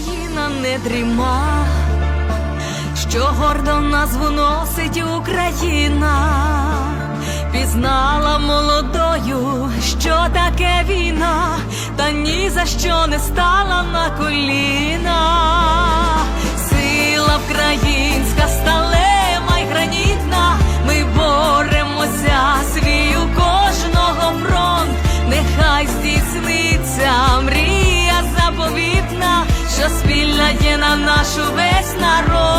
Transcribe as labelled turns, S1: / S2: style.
S1: Україна не дріма, що гордо назву носить Україна, пізнала молодою, що таке війна, та ні за що не стала на коліна. спільна є на нашу весь народ.